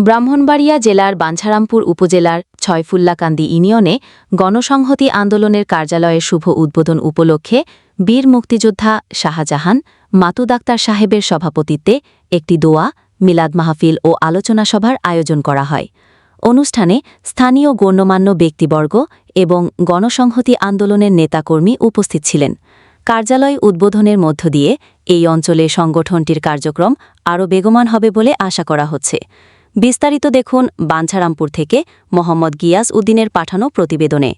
ব্রাহ্মণবাড়িয়া জেলার বাঞ্ছারামপুর উপজেলার ছয়ফুল্লাকান্দি ইউনিয়নে গণসংহতি আন্দোলনের কার্যালয়ের শুভ উদ্বোধন উপলক্ষে বীর মুক্তিযোদ্ধা শাহজাহান মাতু ডাক্তার সাহেবের সভাপতিত্বে একটি দোয়া, মিলাদ মাহফিল ও আলোচনা সভার আয়োজন করা হয়। অনুষ্ঠানে স্থানীয় গণ্যমান্য ব্যক্তিবর্গ এবং গণসংহতি আন্দোলনের নেতাকর্মী উপস্থিত ছিলেন। কার্যালয় উদ্বোধনের মধ্য দিয়ে এই অঞ্চলে সংগঠনটির কার্যক্রম আরও বেগমান হবে বলে আশা করা হচ্ছে। বিস্তারিত দেখুন বাঞ্ছারামপুর থেকে মোহাম্মদ গিয়াস উদ্দিনের পাঠানো প্রতিবেদনে।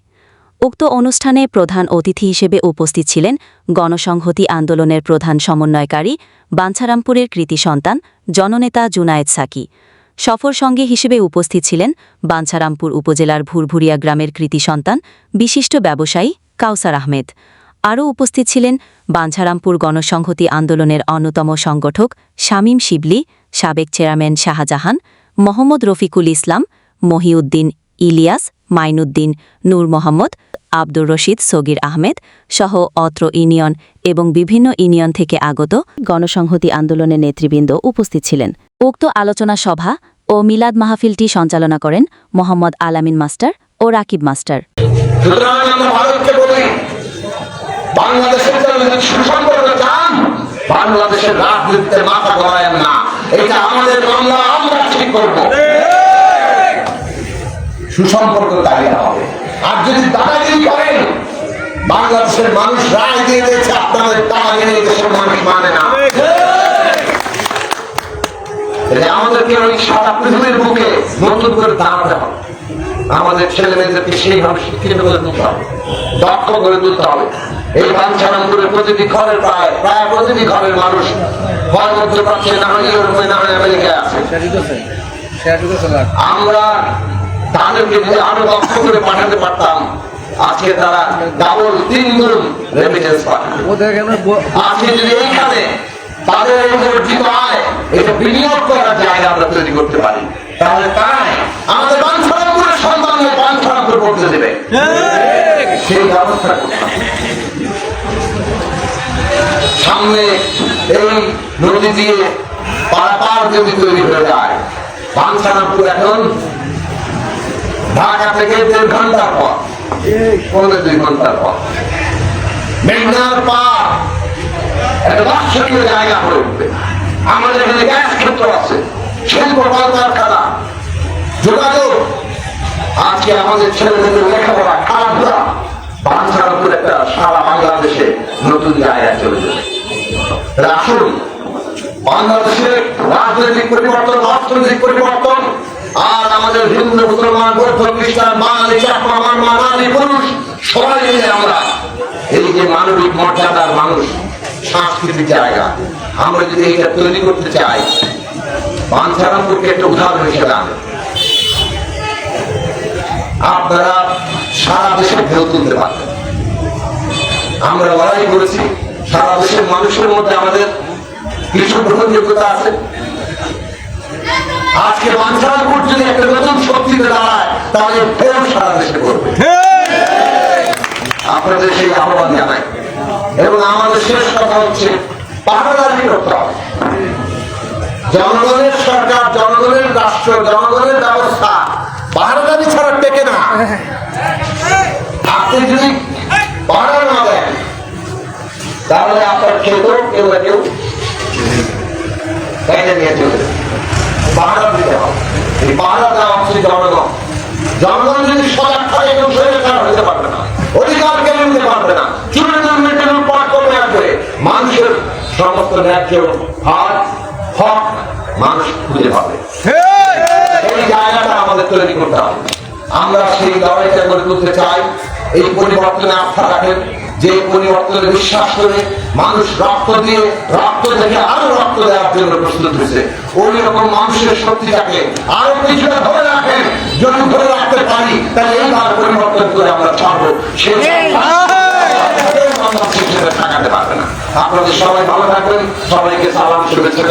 উক্ত অনুষ্ঠানে প্রধান অতিথি হিসেবে উপস্থিত ছিলেন গণসংহতি আন্দোলনের প্রধান সমন্বয়কারী, বাঞ্ছারামপুরের কৃতি সন্তান, জননেতা জুনায়েদ সাকি। সফর সঙ্গে হিসেবে উপস্থিত ছিলেন বাঞ্ছারামপুর উপজেলার ভুরভুরিয়া গ্রামের কৃতি সন্তান, বিশিষ্ট ব্যবসায়ী কাউসার আহমেদ। আরও উপস্থিত ছিলেন বাঞ্ছারামপুর গণসংহতি আন্দোলনের অন্যতম সংগঠক শামীম শিবলি, সাবেক চেয়ারম্যান শাহজাহান মোহাম্মদ রফিকুল ইসলাম, মহিউদ্দিন ইলিয়াস, মাইনুদ্দিন নূর মোহাম্মদ, আব্দুর রশিদ সগির আহমেদ সহ অত্র ইউনিয়ন এবং বিভিন্ন ইউনিয়ন থেকে আগত গণসংহতি আন্দোলনের নেতৃবৃন্দ উপস্থিত ছিলেন। উক্ত আলোচনা সভা ও মিলাদ মাহফিলটি সঞ্চালনা করেন মোহাম্মদ আলামিন মাস্টার ও রাকিব মাস্টার। বাংলাদেশের রাজনীতিতে মাথা না। এটা আমাদের মামলা, আমরা ঠিক করব? সুসম্পর্ক দাঁড়িয়ে হবে। আর যদি দাদাগিরি করেন, বাংলাদেশের মানুষ রায় দিয়ে দিয়েছে, আপনাদের দাদাগিরি দেশের মানুষ মানে না। আমাদেরকে ওই সারা পৃথিবীর বুকে নতুন করে দাঁড়াতে হবে। আমাদের ছেলে মেয়েদেরকে সেইভাবে শিক্ষিত করে তুলতে হবে। দক্ষ করে তুলতে হবে। এই বাঞ্ছারামপুরের প্রতিটি ঘরের প্রায় প্রায় প্রতিটি ঘরের মানুষ আজকে তারা ডাবল তিন আজকে এইখানে আমরা তৈরি করতে পারি, তাহলে তাই দেবে সেই ব্যবস্থা করতে হবে। সামনে এই নদী দিয়ে পারাপার যদি তৈরি হয়ে যায় বাঞ্ছারামপুর এখন ঢাকা থেকে দেড় ঘণ্টার পর পনেরো দুই ঘণ্টার পর, মেঘনার পার একটা জায়গা হয়ে উঠবে আমাদের এখানে গ্যাস ক্ষেত্র আছে, শিল্প কলকারখানা যোগাযোগ আজকে আমাদের ছেলে মেয়েদের লেখাপড়া খেলাধুলা বাঞ্ছারামপুর একটা সারা বাংলাদেশে নতুন জায়গায় চলে যাবে। আসুন বাংলাদেশের রাজনৈতিক পরিবর্তন, অর্থনৈতিক পরিবর্তন, আর আমাদের হিন্দু, মুসলমান, বৌদ্ধ, খ্রিস্টান, বাঙালি চাপা মারমা নারী পুরুষ, সবাই মিলে আমরা এই যে মানবিক মর্যাদার মানুষ, সাংস্কৃতিক জায়গা, আমরা যদি এটা তৈরি করতে চাই বাঞ্ছারামপুরকে একটা উদাহরণ হিসেবে আনেন আপনারা সারা দেশে ঢেউ তুলতে পারবেন। আমরা লড়াই করেছি, সারা দেশের মানুষের মধ্যে আমাদের কিছু গ্রহণযোগ্যতা আছে। আজকে বাঞ্ছারামপুর যদি একটা নতুন শক্তিতে দাঁড়ায়, তাহলে ফের সারা দেশে করবে আপনাদের সেই আহ্বান জানাই। এবং আমাদের শেষ কথা হচ্ছে পাহাড়াদারি করতে হবে জনগণের সরকার, জনগণের রাষ্ট্র, জনগণের ব্যবস্থা পাহাড়াদারি ছাড়া আপনি যদি পাহাড়া না দেন তাহলে আপনার খেত কেউ না কেউ কেটে নিয়ে চলে যাবে। দিতে হবে। এই পাহাড়া দেওয়া হচ্ছে জনগণ। জনগণ যদি সজাগ থাকে কেউ স্বৈরাচার হতে পারবে না। অধিকার কেড়ে নিতে পারবে না। চুরি দুর্নীতির উপর কমে আসবে। মানুষের সমস্ত ন্যায্য হাত হক মানুষ খুঁজে পাবে। এই জায়গাটা আমাদের তৈরি করতে হবে। আমরা সেই লড়াইটা করে তুলতে চাই এই পরিবর্তনে আস্থা রাখেন যে পরিবর্তনে বিশ্বাস করে মানুষ রক্ত দিয়ে রক্ত থেকে আরও রক্ত দেওয়ার জন্য প্রস্তুত হয়েছে। ওই রকম মানুষের শক্তিটাকে আরও কিছুটা ধরে রাখেন যদি ধরে রাখতে পারি তাহলে এইবার পরিবর্তন করে আমরা ছাড়বো। সেই তাকাতে পারবে না। আপনাদের সবাই ভালো থাকবেন সবাইকে সালাম শুভেচ্ছা।